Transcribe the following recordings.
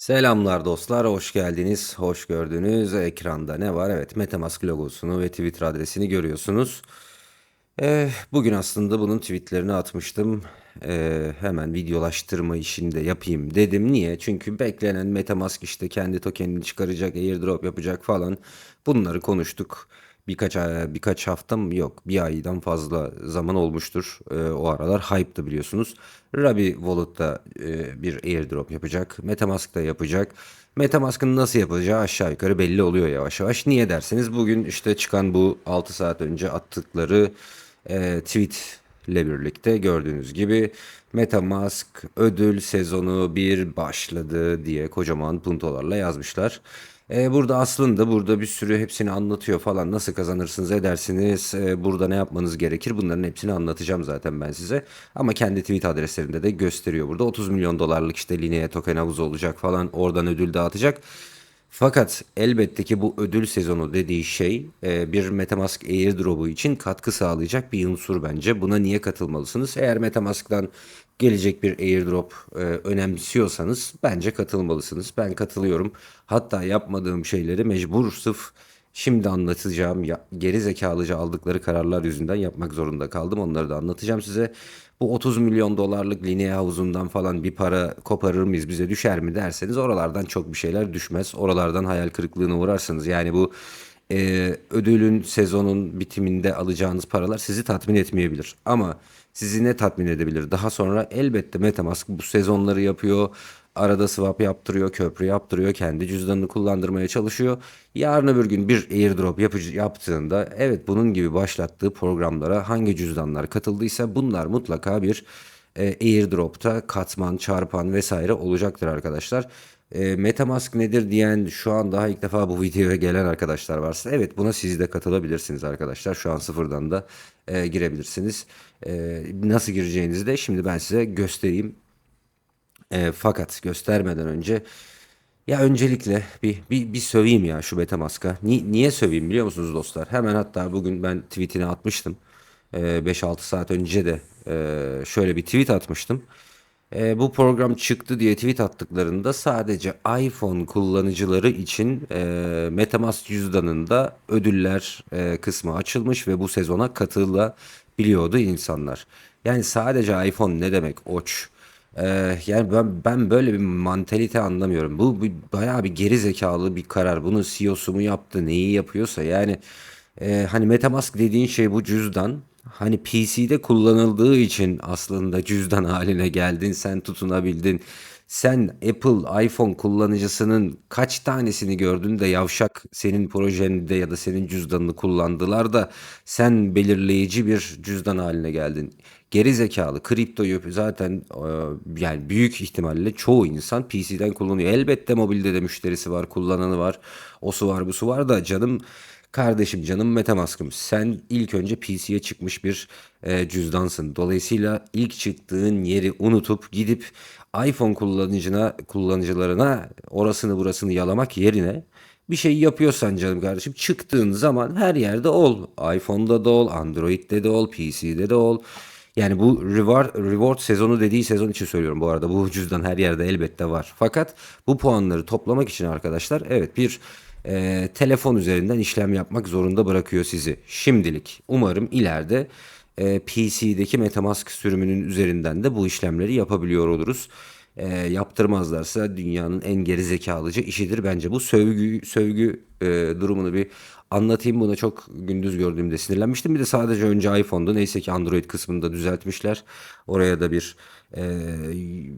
Selamlar dostlar, hoş geldiniz, hoş gördünüz. Ekranda ne var? Evet, MetaMask logosunu ve Twitter adresini görüyorsunuz. Eh, bugün aslında bunun tweetlerini atmıştım. Eh, hemen videolaştırma işini de yapayım dedim. Niye? Çünkü beklenen MetaMask işte kendi tokenini çıkaracak, airdrop yapacak falan. Bunları konuştuk. Birkaç ay, birkaç hafta mı? Yok. Bir aydan fazla zaman olmuştur. Ee, o aralar hype'dı biliyorsunuz. Rabi Wallet'ta e, bir airdrop yapacak. Metamask da yapacak. Metamask'ın nasıl yapacağı aşağı yukarı belli oluyor yavaş yavaş. Niye derseniz bugün işte çıkan bu 6 saat önce attıkları e, tweet ile birlikte gördüğünüz gibi MetaMask ödül sezonu 1 başladı diye kocaman puntolarla yazmışlar. E, burada aslında burada bir sürü hepsini anlatıyor falan. Nasıl kazanırsınız edersiniz. E, burada ne yapmanız gerekir. Bunların hepsini anlatacağım zaten ben size. Ama kendi tweet adreslerinde de gösteriyor burada. 30 milyon dolarlık işte Linea token havuzu olacak falan. Oradan ödül dağıtacak. Fakat elbette ki bu ödül sezonu dediği şey e, bir Metamask airdrop'u için katkı sağlayacak bir unsur bence. Buna niye katılmalısınız? Eğer Metamask'tan gelecek bir airdrop e, önemsiyorsanız bence katılmalısınız. Ben katılıyorum. Hatta yapmadığım şeyleri mecbur sırf şimdi anlatacağım ya, geri zekalıca aldıkları kararlar yüzünden yapmak zorunda kaldım. Onları da anlatacağım size. Bu 30 milyon dolarlık lineye havuzundan falan bir para koparır mıyız bize düşer mi derseniz oralardan çok bir şeyler düşmez. Oralardan hayal kırıklığına uğrarsınız. Yani bu e, ödülün sezonun bitiminde alacağınız paralar sizi tatmin etmeyebilir. Ama sizi ne tatmin edebilir? Daha sonra elbette MetaMask bu sezonları yapıyor. Arada swap yaptırıyor, köprü yaptırıyor, kendi cüzdanını kullandırmaya çalışıyor. Yarın öbür gün bir airdrop yapıcı, yaptığında evet bunun gibi başlattığı programlara hangi cüzdanlar katıldıysa bunlar mutlaka bir e, airdrop'ta katman, çarpan vesaire olacaktır arkadaşlar. E, Metamask nedir diyen şu an daha ilk defa bu videoya gelen arkadaşlar varsa evet buna siz de katılabilirsiniz arkadaşlar. Şu an sıfırdan da e, girebilirsiniz. E, nasıl gireceğinizi de şimdi ben size göstereyim. E, fakat göstermeden önce ya öncelikle bir, bir, bir söveyim ya şu Metamask'a. Ni, niye söveyim biliyor musunuz dostlar? Hemen hatta bugün ben tweetini atmıştım. E, 5-6 saat önce de e, şöyle bir tweet atmıştım. E, bu program çıktı diye tweet attıklarında sadece iPhone kullanıcıları için e, MetaMask cüzdanında ödüller e, kısmı açılmış ve bu sezona katılabiliyordu insanlar. Yani sadece iPhone ne demek? Oç. Ee, yani ben ben böyle bir mantalite anlamıyorum. Bu, bu bayağı bir geri zekalı bir karar. Bunu CEO'su mu yaptı, neyi yapıyorsa yani e, hani MetaMask dediğin şey bu cüzdan. Hani PC'de kullanıldığı için aslında cüzdan haline geldin, sen tutunabildin. Sen Apple iPhone kullanıcısının kaç tanesini gördün de yavşak senin projende ya da senin cüzdanını kullandılar da sen belirleyici bir cüzdan haline geldin. Geri zekalı kriptoyu zaten e, yani büyük ihtimalle çoğu insan PC'den kullanıyor. Elbette mobilde de müşterisi var, kullananı var. O su var, bu su var da canım Kardeşim canım Metamask'ım sen ilk önce PC'ye çıkmış bir e, cüzdansın. Dolayısıyla ilk çıktığın yeri unutup gidip iPhone kullanıcına kullanıcılarına orasını burasını yalamak yerine bir şey yapıyorsan canım kardeşim çıktığın zaman her yerde ol. iPhone'da da ol, Android'de de ol, PC'de de ol. Yani bu reward, reward sezonu dediği sezon için söylüyorum bu arada. Bu cüzdan her yerde elbette var. Fakat bu puanları toplamak için arkadaşlar evet bir e, telefon üzerinden işlem yapmak zorunda bırakıyor sizi. Şimdilik umarım ileride e, PC'deki Metamask sürümünün üzerinden de bu işlemleri yapabiliyor oluruz. E, yaptırmazlarsa dünyanın en geri zekalıcı işidir. Bence bu sövgü sövgü e, durumunu bir anlatayım. Buna çok gündüz gördüğümde sinirlenmiştim. Bir de sadece önce iPhone'da neyse ki Android kısmını da düzeltmişler. Oraya da bir e,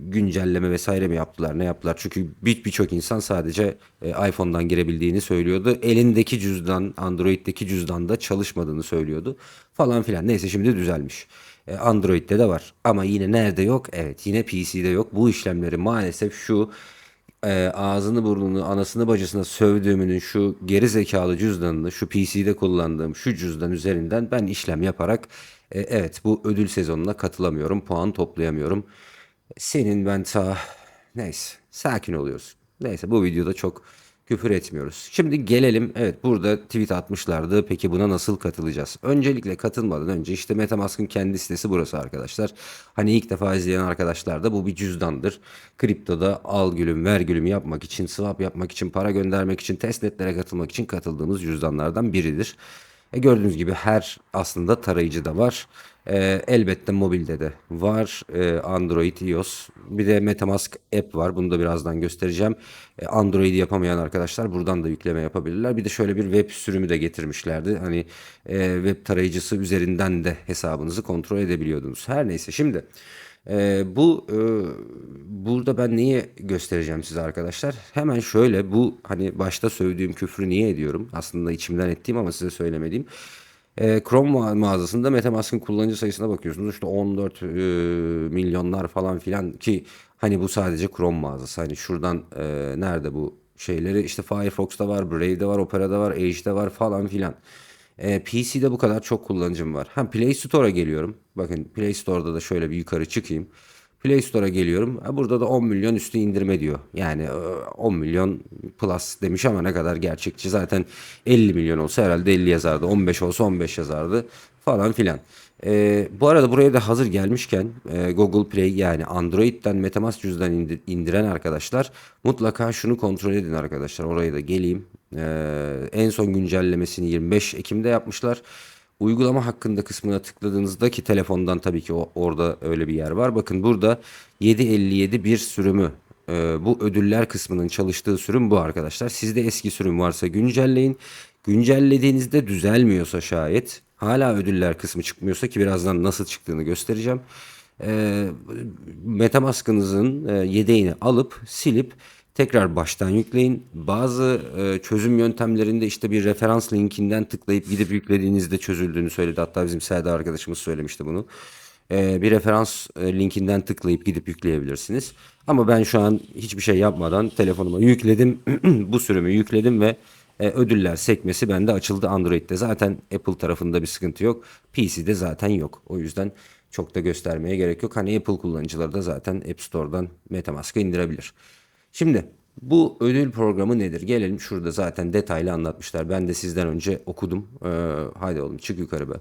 güncelleme vesaire mi yaptılar ne yaptılar? Çünkü bir birçok insan sadece e, iPhone'dan girebildiğini söylüyordu. Elindeki cüzdan Android'deki cüzdanda çalışmadığını söylüyordu falan filan. Neyse şimdi düzelmiş. E, Android'de de var ama yine nerede yok? Evet yine PC'de yok. Bu işlemleri maalesef şu e, ağzını burnunu anasını bacısına sövdüğümünün şu geri zekalı cüzdanını şu PC'de kullandığım şu cüzdan üzerinden ben işlem yaparak e, evet bu ödül sezonuna katılamıyorum puan toplayamıyorum. Senin ben ta neyse sakin oluyoruz. Neyse bu videoda çok küfür etmiyoruz. Şimdi gelelim evet burada tweet atmışlardı. Peki buna nasıl katılacağız? Öncelikle katılmadan önce işte Metamask'ın kendi sitesi burası arkadaşlar. Hani ilk defa izleyen arkadaşlar da bu bir cüzdandır. Kriptoda al gülüm ver gülüm yapmak için, swap yapmak için, para göndermek için, testnetlere katılmak için katıldığımız cüzdanlardan biridir. E gördüğünüz gibi her aslında tarayıcı da var. E, elbette mobilde de var. E, Android, iOS. Bir de MetaMask app var. Bunu da birazdan göstereceğim. E, Android'i yapamayan arkadaşlar buradan da yükleme yapabilirler. Bir de şöyle bir web sürümü de getirmişlerdi. Hani e, web tarayıcısı üzerinden de hesabınızı kontrol edebiliyordunuz. Her neyse şimdi e, bu e, burada ben niye göstereceğim size arkadaşlar? Hemen şöyle bu hani başta söylediğim küfrü niye ediyorum? Aslında içimden ettiğim ama size söylemediğim. E, Chrome mağazasında MetaMask'ın kullanıcı sayısına bakıyorsunuz. İşte 14 e, milyonlar falan filan ki hani bu sadece Chrome mağazası. Hani şuradan e, nerede bu şeyleri işte Firefox'ta var, Brave'de var, Opera'da var, Edge'de var falan filan. E, PC'de bu kadar çok kullanıcım var. Ha Play Store'a geliyorum. Bakın Play Store'da da şöyle bir yukarı çıkayım. Play Store'a geliyorum. Burada da 10 milyon üstü indirme diyor. Yani e, 10 milyon plus demiş ama ne kadar gerçekçi. Zaten 50 milyon olsa herhalde 50 yazardı. 15 olsa 15 yazardı falan filan. E, bu arada buraya da hazır gelmişken e, Google Play yani Android'den MetaMask cüzdan indir- indiren arkadaşlar mutlaka şunu kontrol edin arkadaşlar. Oraya da geleyim. E, en son güncellemesini 25 Ekim'de yapmışlar. Uygulama hakkında kısmına tıkladığınızda ki telefondan tabii ki o, orada öyle bir yer var. Bakın burada 757 bir sürümü e, bu ödüller kısmının çalıştığı sürüm bu arkadaşlar. Sizde eski sürüm varsa güncelleyin. Güncellediğinizde düzelmiyorsa şayet hala ödüller kısmı çıkmıyorsa ki birazdan nasıl çıktığını göstereceğim. E, Metamask'ınızın e, yedeğini alıp silip tekrar baştan yükleyin. Bazı e, çözüm yöntemlerinde işte bir referans linkinden tıklayıp gidip yüklediğinizde çözüldüğünü söyledi. Hatta bizim Serdar arkadaşımız söylemişti bunu. E, bir referans e, linkinden tıklayıp gidip yükleyebilirsiniz. Ama ben şu an hiçbir şey yapmadan telefonuma yükledim. Bu sürümü yükledim ve e, ödüller sekmesi bende açıldı Android'de. Zaten Apple tarafında bir sıkıntı yok. PC'de zaten yok. O yüzden çok da göstermeye gerek yok. Hani Apple kullanıcıları da zaten App Store'dan MetaMask'ı indirebilir. Şimdi bu ödül programı nedir? Gelelim şurada zaten detaylı anlatmışlar. Ben de sizden önce okudum. Ee, haydi oğlum çık yukarı be.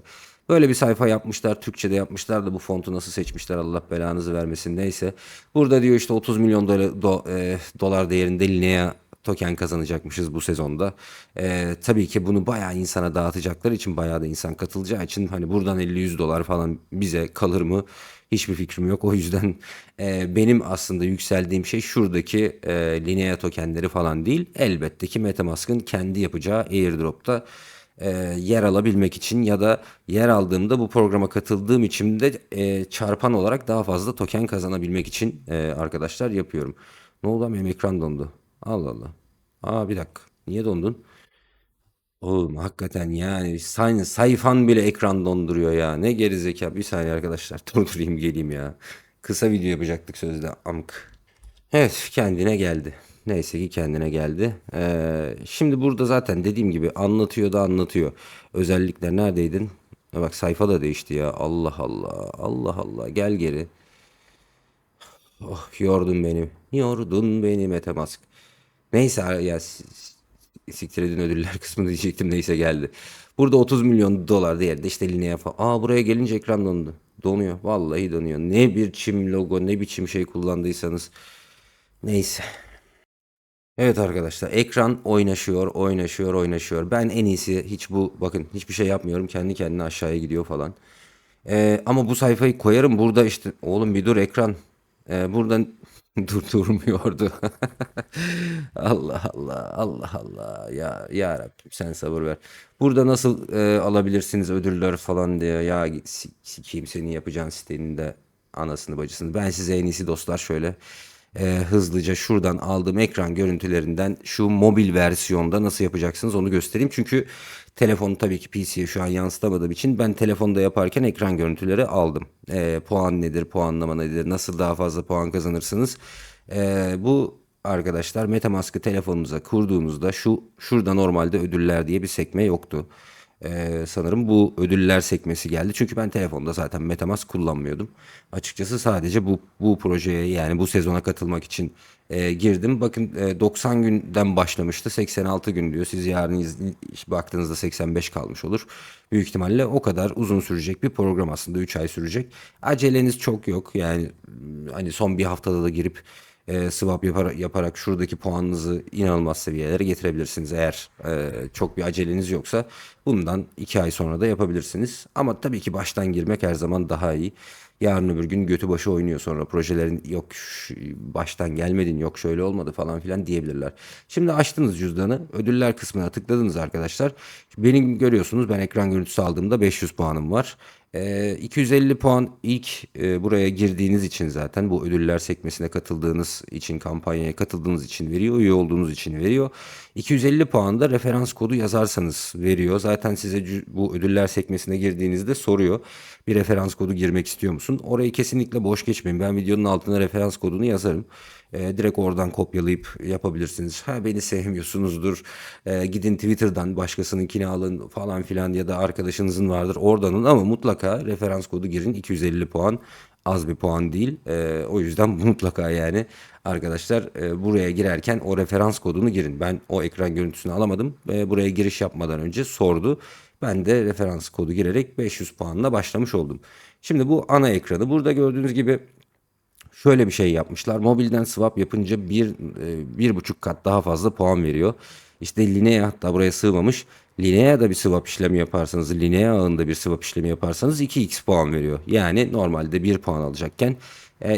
Böyle bir sayfa yapmışlar. Türkçe'de yapmışlar da bu fontu nasıl seçmişler Allah belanızı vermesin neyse. Burada diyor işte 30 milyon dolar, do, e, dolar değerinde Linea token kazanacakmışız bu sezonda. Ee, tabii ki bunu bayağı insana dağıtacakları için bayağı da insan katılacağı için hani buradan 50-100 dolar falan bize kalır mı? Hiçbir fikrim yok. O yüzden e, benim aslında yükseldiğim şey şuradaki e, Linea tokenleri falan değil. Elbette ki Metamask'ın kendi yapacağı airdrop'ta e, yer alabilmek için ya da yer aldığımda bu programa katıldığım için de e, çarpan olarak daha fazla token kazanabilmek için e, arkadaşlar yapıyorum. Ne oldu benim ekran dondu. Allah Allah. Aa bir dakika. Niye dondun? Oğlum hakikaten yani say sayfan bile ekran donduruyor ya. Ne gerizekalı. Bir saniye arkadaşlar. Durdurayım geleyim ya. Kısa video yapacaktık sözde amk. Evet kendine geldi. Neyse ki kendine geldi. Ee, şimdi burada zaten dediğim gibi anlatıyor da anlatıyor. Özellikler neredeydin? Ha Bak sayfa da değişti ya. Allah Allah. Allah Allah. Gel geri. Oh yordun beni. Yordun beni Metamask. Neyse ya siktir edin ödüller kısmını diyecektim neyse geldi. Burada 30 milyon dolar değerinde işte Linea falan. Aa buraya gelince ekran dondu. Donuyor. Vallahi donuyor. Ne biçim logo ne biçim şey kullandıysanız. Neyse. Evet arkadaşlar ekran oynaşıyor, oynaşıyor, oynaşıyor. Ben en iyisi hiç bu bakın hiçbir şey yapmıyorum. Kendi kendine aşağıya gidiyor falan. Ee, ama bu sayfayı koyarım burada işte oğlum bir dur ekran. Ee, buradan dur durmuyordu. Allah Allah Allah Allah ya ya Rabbim sen sabır ver. Burada nasıl e, alabilirsiniz ödüller falan diye ya si- sikeyim senin yapacağın sitenin de anasını bacısını. Ben size en iyisi dostlar şöyle e, hızlıca şuradan aldığım ekran görüntülerinden şu mobil versiyonda nasıl yapacaksınız onu göstereyim. Çünkü telefonu tabii ki PC'ye şu an yansıtamadığım için ben telefonda yaparken ekran görüntüleri aldım. E, puan nedir, puanlama nedir, nasıl daha fazla puan kazanırsınız. E, bu arkadaşlar MetaMask'ı telefonunuza kurduğunuzda şu şurada normalde ödüller diye bir sekme yoktu. Ee, sanırım bu ödüller sekmesi geldi. Çünkü ben telefonda zaten MetaMask kullanmıyordum. Açıkçası sadece bu bu projeye yani bu sezona katılmak için e, girdim. Bakın e, 90 günden başlamıştı. 86 gün diyor. Siz yarın iz- baktığınızda 85 kalmış olur. Büyük ihtimalle o kadar uzun sürecek bir program aslında 3 ay sürecek. Aceleniz çok yok. Yani hani son bir haftada da girip e, swap yapar, yaparak şuradaki puanınızı inanılmaz seviyelere getirebilirsiniz. Eğer e, çok bir aceleniz yoksa bundan 2 ay sonra da yapabilirsiniz. Ama tabii ki baştan girmek her zaman daha iyi. Yarın öbür gün götü başı oynuyor sonra projelerin yok baştan gelmedin yok şöyle olmadı falan filan diyebilirler. Şimdi açtınız cüzdanı ödüller kısmına tıkladınız arkadaşlar. Benim görüyorsunuz ben ekran görüntüsü aldığımda 500 puanım var. Ee, 250 puan ilk e, buraya girdiğiniz için zaten bu ödüller sekmesine katıldığınız için kampanyaya katıldığınız için veriyor, üye olduğunuz için veriyor. 250 puan da referans kodu yazarsanız veriyor. Zaten size bu ödüller sekmesine girdiğinizde soruyor. Bir referans kodu girmek istiyor musun? Orayı kesinlikle boş geçmeyin. Ben videonun altına referans kodunu yazarım. Ee, direkt oradan kopyalayıp yapabilirsiniz. Ha beni sevmiyorsunuzdur. Ee, gidin Twitter'dan başkasınınkini alın falan filan ya da arkadaşınızın vardır oradan alın ama mutlaka referans kodu girin 250 puan az bir puan değil. Ee, o yüzden mutlaka yani arkadaşlar e, buraya girerken o referans kodunu girin. Ben o ekran görüntüsünü alamadım. Ee, buraya giriş yapmadan önce sordu. Ben de referans kodu girerek 500 puanla başlamış oldum. Şimdi bu ana ekranı. Burada gördüğünüz gibi şöyle bir şey yapmışlar. Mobilden swap yapınca bir, e, bir buçuk kat daha fazla puan veriyor. İşte Linea hatta buraya sığmamış. Linea'da bir swap işlemi yaparsanız, Linea ağında bir swap işlemi yaparsanız 2x puan veriyor. Yani normalde 1 puan alacakken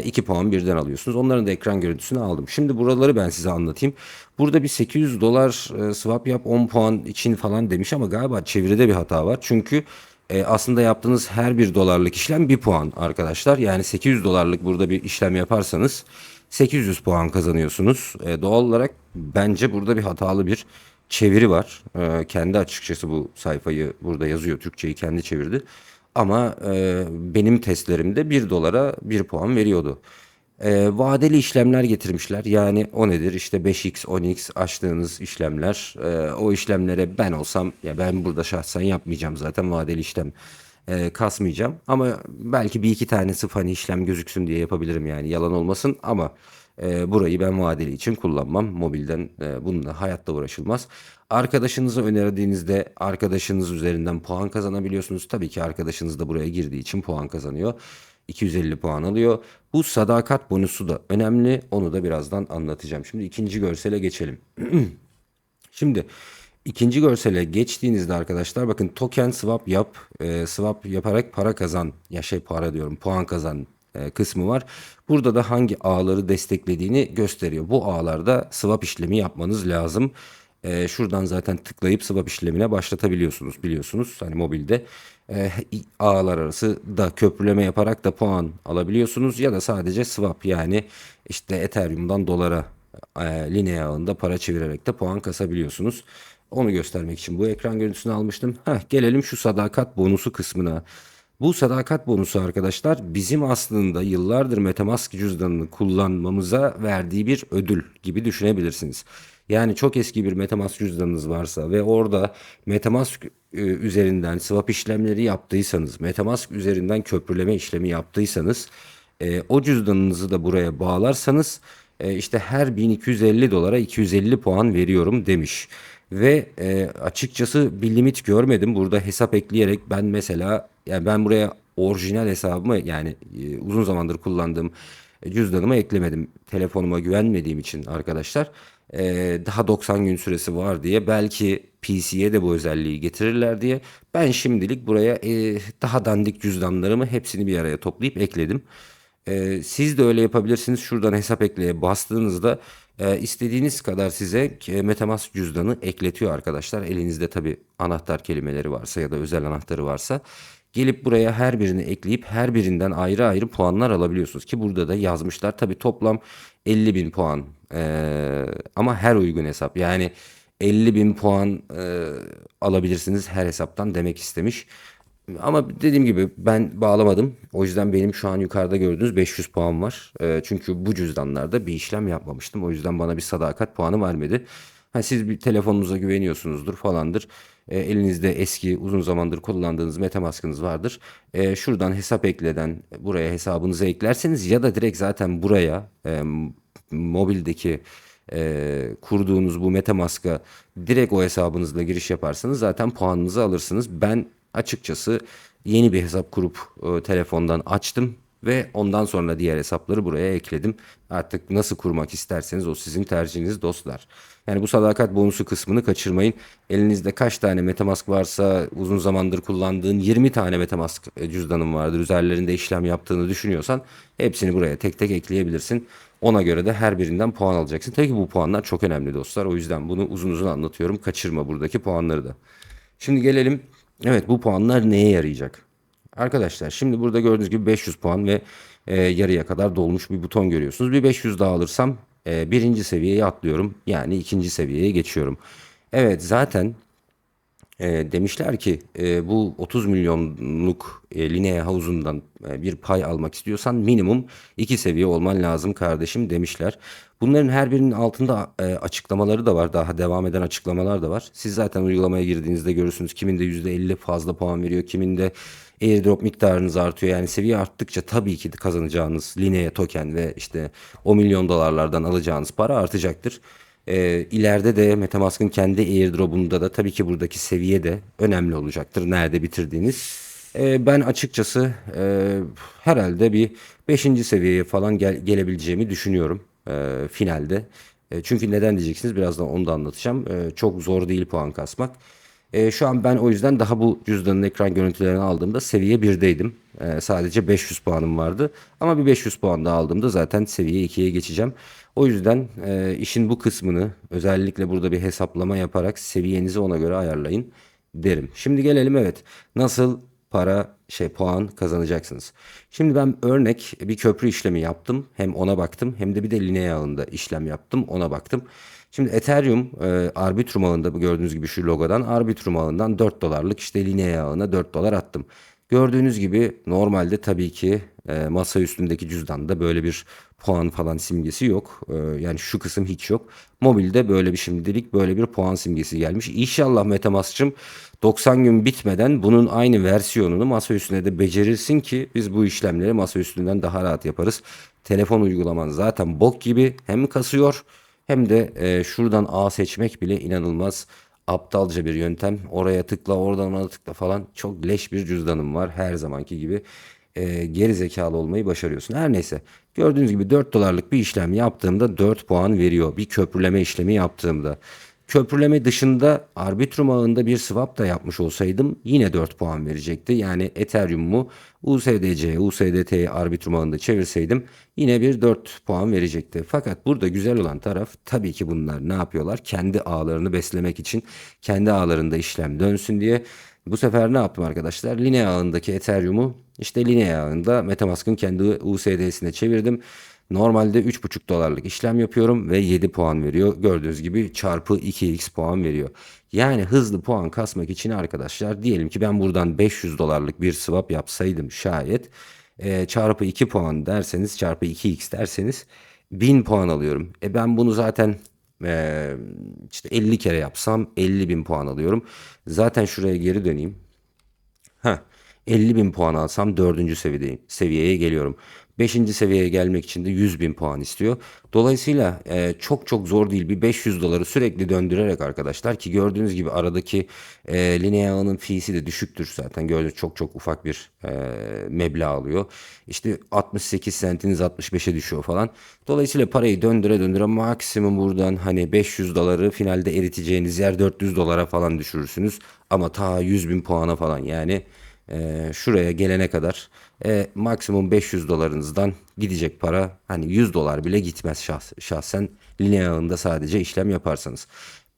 2 puan birden alıyorsunuz. Onların da ekran görüntüsünü aldım. Şimdi buraları ben size anlatayım. Burada bir 800 dolar e, swap yap 10 puan için falan demiş ama galiba çeviride bir hata var. Çünkü e, aslında yaptığınız her bir dolarlık işlem bir puan arkadaşlar. Yani 800 dolarlık burada bir işlem yaparsanız 800 puan kazanıyorsunuz. E, doğal olarak bence burada bir hatalı bir çeviri var. E, kendi açıkçası bu sayfayı burada yazıyor. Türkçeyi kendi çevirdi. Ama e, benim testlerimde 1 dolara 1 puan veriyordu. E, vadeli işlemler getirmişler. Yani o nedir? İşte 5x, 10x açtığınız işlemler. E, o işlemlere ben olsam ya ben burada şahsen yapmayacağım zaten vadeli işlem e, kasmayacağım. Ama belki bir iki tanesi hani işlem gözüksün diye yapabilirim yani yalan olmasın ama e, burayı ben vadeli için kullanmam. Mobilden e, bununla hayatta uğraşılmaz. Arkadaşınıza önerdiğinizde arkadaşınız üzerinden puan kazanabiliyorsunuz. Tabii ki arkadaşınız da buraya girdiği için puan kazanıyor. 250 puan alıyor. Bu sadakat bonusu da önemli. Onu da birazdan anlatacağım. Şimdi ikinci görsele geçelim. Şimdi ikinci görsele geçtiğinizde arkadaşlar bakın token swap yap, e, swap yaparak para kazan, ya şey para diyorum puan kazan e, kısmı var. Burada da hangi ağları desteklediğini gösteriyor. Bu ağlarda swap işlemi yapmanız lazım. E, şuradan zaten tıklayıp swap işlemine başlatabiliyorsunuz biliyorsunuz. Hani mobilde e, ağlar arası da köprüleme yaparak da puan alabiliyorsunuz ya da sadece swap yani işte Ethereum'dan dolara e, Linea ağında para çevirerek de puan kasabiliyorsunuz. Onu göstermek için bu ekran görüntüsünü almıştım. Heh, gelelim şu sadakat bonusu kısmına. Bu sadakat bonusu arkadaşlar bizim aslında yıllardır Metamask cüzdanını kullanmamıza verdiği bir ödül gibi düşünebilirsiniz. Yani çok eski bir Metamask cüzdanınız varsa ve orada Metamask e, üzerinden swap işlemleri yaptıysanız, Metamask üzerinden köprüleme işlemi yaptıysanız e, o cüzdanınızı da buraya bağlarsanız e, işte her 1250 dolara 250 puan veriyorum demiş. Ve açıkçası bir limit görmedim. Burada hesap ekleyerek ben mesela yani ben buraya orijinal hesabımı yani uzun zamandır kullandığım cüzdanıma eklemedim. Telefonuma güvenmediğim için arkadaşlar. E, daha 90 gün süresi var diye belki PC'ye de bu özelliği getirirler diye ben şimdilik buraya e, daha dandik cüzdanlarımı hepsini bir araya toplayıp ekledim. Ee, siz de öyle yapabilirsiniz. Şuradan hesap ekleye bastığınızda e, istediğiniz kadar size e, MetaMask cüzdanı ekletiyor arkadaşlar. Elinizde tabi anahtar kelimeleri varsa ya da özel anahtarı varsa gelip buraya her birini ekleyip her birinden ayrı ayrı puanlar alabiliyorsunuz. Ki burada da yazmışlar tabi toplam 50 bin puan Ee, ama her uygun hesap yani 50 bin puan e, alabilirsiniz her hesaptan demek istemiş. Ama dediğim gibi ben bağlamadım. O yüzden benim şu an yukarıda gördüğünüz 500 puan var. Ee, çünkü bu cüzdanlarda bir işlem yapmamıştım. O yüzden bana bir sadakat puanı vermedi. Ha, siz bir telefonunuza güveniyorsunuzdur falandır. e, elinizde eski uzun zamandır kullandığınız MetaMask'ınız vardır. E, şuradan hesap ekleden buraya hesabınızı eklerseniz ya da direkt zaten buraya e, mobildeki e, kurduğunuz bu MetaMask'a direkt o hesabınızla giriş yaparsanız zaten puanınızı alırsınız. Ben açıkçası yeni bir hesap kurup e, telefondan açtım ve ondan sonra diğer hesapları buraya ekledim. Artık nasıl kurmak isterseniz o sizin tercihiniz dostlar. Yani bu sadakat bonusu kısmını kaçırmayın. Elinizde kaç tane Metamask varsa uzun zamandır kullandığın 20 tane Metamask e, cüzdanın vardır. Üzerlerinde işlem yaptığını düşünüyorsan hepsini buraya tek tek ekleyebilirsin. Ona göre de her birinden puan alacaksın. Tabii ki bu puanlar çok önemli dostlar. O yüzden bunu uzun uzun anlatıyorum. Kaçırma buradaki puanları da. Şimdi gelelim. Evet bu puanlar neye yarayacak? Arkadaşlar şimdi burada gördüğünüz gibi 500 puan ve e, yarıya kadar dolmuş bir buton görüyorsunuz. Bir 500 daha alırsam e, birinci seviyeye atlıyorum. Yani ikinci seviyeye geçiyorum. Evet zaten e, demişler ki e, bu 30 milyonluk e, Linea havuzundan e, bir pay almak istiyorsan minimum 2 seviye olman lazım kardeşim demişler. Bunların her birinin altında e, açıklamaları da var. Daha devam eden açıklamalar da var. Siz zaten uygulamaya girdiğinizde görürsünüz. Kiminde %50 fazla puan veriyor. Kiminde airdrop miktarınız artıyor. Yani seviye arttıkça tabii ki de kazanacağınız Linea token ve işte o milyon dolarlardan alacağınız para artacaktır. E, ileride de Metamask'ın kendi airdrop'unda da tabii ki buradaki seviye de önemli olacaktır. Nerede bitirdiğiniz. E, ben açıkçası e, herhalde bir 5. seviyeye falan gel- gelebileceğimi düşünüyorum e, finalde. E, çünkü neden diyeceksiniz birazdan onu da anlatacağım. E, çok zor değil puan kasmak. E, şu an ben o yüzden daha bu cüzdanın ekran görüntülerini aldığımda seviye 1'deydim. E, sadece 500 puanım vardı. Ama bir 500 puan daha aldığımda zaten seviye 2'ye geçeceğim. O yüzden e, işin bu kısmını özellikle burada bir hesaplama yaparak seviyenizi ona göre ayarlayın derim. Şimdi gelelim evet nasıl para şey puan kazanacaksınız. Şimdi ben örnek bir köprü işlemi yaptım. Hem ona baktım hem de bir de Linea ağında işlem yaptım. Ona baktım. Şimdi Ethereum e, Arbitrum ağında gördüğünüz gibi şu logodan Arbitrum ağından 4 dolarlık işte Linea ağına 4 dolar attım. Gördüğünüz gibi normalde tabii ki e, masa üstündeki cüzdanda böyle bir puan falan simgesi yok. E, yani şu kısım hiç yok. Mobilde böyle bir şimdilik böyle bir puan simgesi gelmiş. İnşallah Metamask'cığım 90 gün bitmeden bunun aynı versiyonunu masa üstüne de becerirsin ki biz bu işlemleri masa üstünden daha rahat yaparız. Telefon uygulaman zaten bok gibi hem kasıyor hem de e, şuradan A seçmek bile inanılmaz aptalca bir yöntem. Oraya tıkla, oradan ona tıkla falan. Çok leş bir cüzdanım var her zamanki gibi. E, geri zekalı olmayı başarıyorsun. Her neyse. Gördüğünüz gibi 4 dolarlık bir işlem yaptığımda 4 puan veriyor. Bir köprüleme işlemi yaptığımda. Köprüleme dışında Arbitrum ağında bir swap da yapmış olsaydım yine 4 puan verecekti. Yani Ethereum'u USDC, USDT'yi Arbitrum ağında çevirseydim yine bir 4 puan verecekti. Fakat burada güzel olan taraf tabii ki bunlar ne yapıyorlar? Kendi ağlarını beslemek için kendi ağlarında işlem dönsün diye bu sefer ne yaptım arkadaşlar? Linea ağındaki Ethereum'u işte Linea ağında Metamask'ın kendi USD'sine çevirdim. Normalde 3,5 dolarlık işlem yapıyorum ve 7 puan veriyor. Gördüğünüz gibi çarpı 2x puan veriyor. Yani hızlı puan kasmak için arkadaşlar diyelim ki ben buradan 500 dolarlık bir swap yapsaydım şayet e, çarpı 2 puan derseniz çarpı 2x derseniz 1000 puan alıyorum. E ben bunu zaten e, işte 50 kere yapsam 50 bin puan alıyorum. Zaten şuraya geri döneyim. Heh, 50 bin puan alsam 4. seviyedeyim, seviyeye geliyorum. 5. seviyeye gelmek için de 100 bin puan istiyor. Dolayısıyla e, çok çok zor değil. Bir 500 doları sürekli döndürerek arkadaşlar ki gördüğünüz gibi aradaki e, Linea ağının fee'si de düşüktür zaten. Gördüğünüz çok çok ufak bir e, meblağ alıyor. İşte 68 sentiniz 65'e düşüyor falan. Dolayısıyla parayı döndüre döndüre maksimum buradan hani 500 doları finalde eriteceğiniz yer 400 dolara falan düşürürsünüz. Ama ta 100 bin puana falan yani e, şuraya gelene kadar e, maksimum 500 dolarınızdan gidecek para hani 100 dolar bile gitmez şahs şahsen Linea ağında sadece işlem yaparsanız.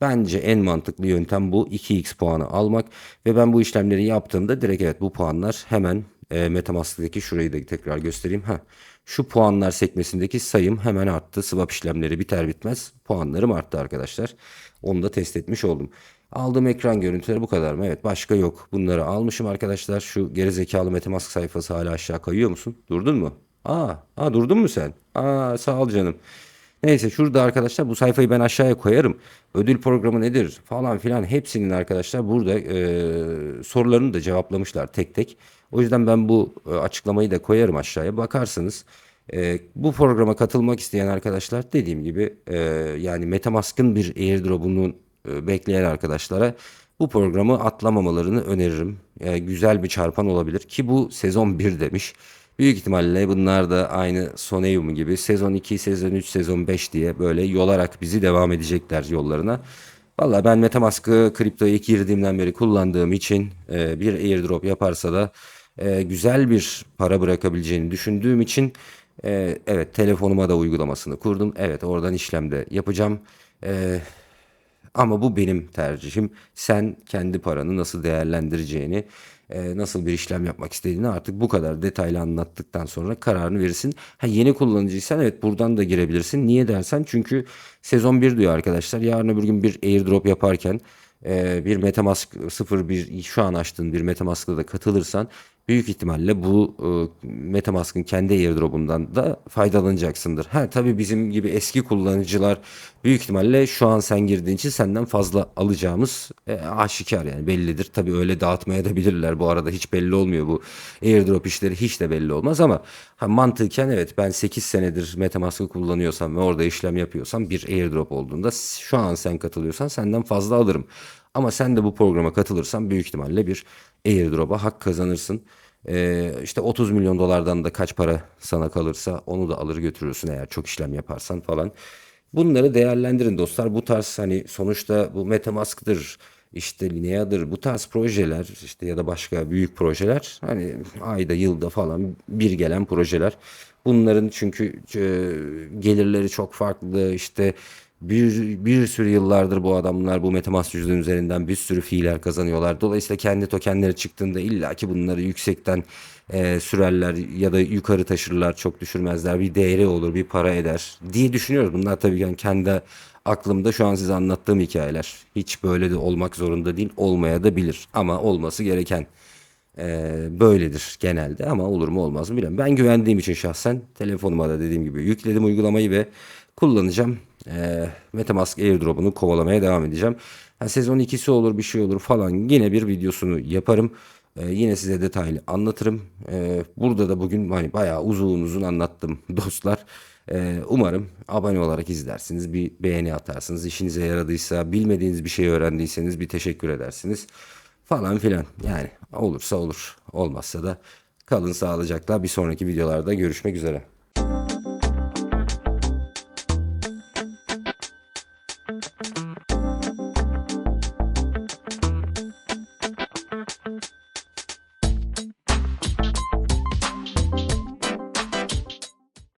Bence en mantıklı yöntem bu 2x puanı almak ve ben bu işlemleri yaptığımda direkt evet bu puanlar hemen e, Metamask'taki şurayı da tekrar göstereyim. Ha, şu puanlar sekmesindeki sayım hemen arttı. Swap işlemleri biter bitmez puanlarım arttı arkadaşlar. Onu da test etmiş oldum. Aldığım ekran görüntüleri bu kadar mı? Evet başka yok. Bunları almışım arkadaşlar. Şu gerizekalı Metamask sayfası hala aşağı kayıyor musun? Durdun mu? Aa, aa durdun mu sen? Aa sağ ol canım. Neyse şurada arkadaşlar bu sayfayı ben aşağıya koyarım. Ödül programı nedir falan filan hepsinin arkadaşlar burada e, sorularını da cevaplamışlar tek tek. O yüzden ben bu e, açıklamayı da koyarım aşağıya bakarsınız. E, bu programa katılmak isteyen arkadaşlar dediğim gibi e, yani Metamask'ın bir airdrop'unu e, bekleyen arkadaşlara bu programı atlamamalarını öneririm. E, güzel bir çarpan olabilir ki bu sezon 1 demiş. Büyük ihtimalle bunlar da aynı Soneum gibi sezon 2, sezon 3, sezon 5 diye böyle yolarak bizi devam edecekler yollarına. Valla ben Metamask'ı kriptoya ilk girdiğimden beri kullandığım için e, bir airdrop yaparsa da e, güzel bir para bırakabileceğini düşündüğüm için e, evet telefonuma da uygulamasını kurdum. Evet oradan işlemde yapacağım. E, ama bu benim tercihim. Sen kendi paranı nasıl değerlendireceğini, e, nasıl bir işlem yapmak istediğini artık bu kadar detaylı anlattıktan sonra kararını verirsin. Ha, yeni kullanıcıysan evet buradan da girebilirsin. Niye dersen çünkü sezon 1 diyor arkadaşlar. Yarın öbür gün bir airdrop yaparken e, bir Metamask 01 şu an açtığın bir Metamask'la da katılırsan büyük ihtimalle bu e, Metamask'ın kendi airdrop'undan da faydalanacaksındır. Ha tabii bizim gibi eski kullanıcılar büyük ihtimalle şu an sen girdiğin için senden fazla alacağımız e, aşikar yani bellidir. Tabii öyle dağıtmaya da bilirler. Bu arada hiç belli olmuyor bu airdrop işleri hiç de belli olmaz ama ha, mantıken evet ben 8 senedir Metamask'ı kullanıyorsam ve orada işlem yapıyorsam bir airdrop olduğunda şu an sen katılıyorsan senden fazla alırım. Ama sen de bu programa katılırsan büyük ihtimalle bir airdrop'a hak kazanırsın. Ee, işte 30 milyon dolardan da kaç para sana kalırsa onu da alır götürürsün eğer çok işlem yaparsan falan. Bunları değerlendirin dostlar. Bu tarz hani sonuçta bu Metamask'dır, işte Linea'dır bu tarz projeler işte ya da başka büyük projeler hani ayda yılda falan bir gelen projeler. Bunların çünkü e, gelirleri çok farklı işte bir, bir sürü yıllardır bu adamlar bu MetaMask cüzdanı üzerinden bir sürü fiiller kazanıyorlar. Dolayısıyla kendi tokenleri çıktığında illaki bunları yüksekten e, sürerler ya da yukarı taşırlar çok düşürmezler. Bir değeri olur bir para eder diye düşünüyoruz. Bunlar tabii yani kendi aklımda şu an size anlattığım hikayeler. Hiç böyle de olmak zorunda değil olmaya da bilir ama olması gereken e, böyledir genelde ama olur mu olmaz mı bilmem. Ben güvendiğim için şahsen telefonuma da dediğim gibi yükledim uygulamayı ve kullanacağım. E, Metamask airdrop'unu kovalamaya devam edeceğim. Ha, sezon 2'si olur bir şey olur falan yine bir videosunu yaparım. E, yine size detaylı anlatırım. E, burada da bugün hani bayağı uzun uzun anlattım dostlar. E, umarım abone olarak izlersiniz. Bir beğeni atarsınız. İşinize yaradıysa, bilmediğiniz bir şey öğrendiyseniz bir teşekkür edersiniz. Falan filan. Yani olursa olur. Olmazsa da kalın sağlıcakla. Bir sonraki videolarda görüşmek üzere.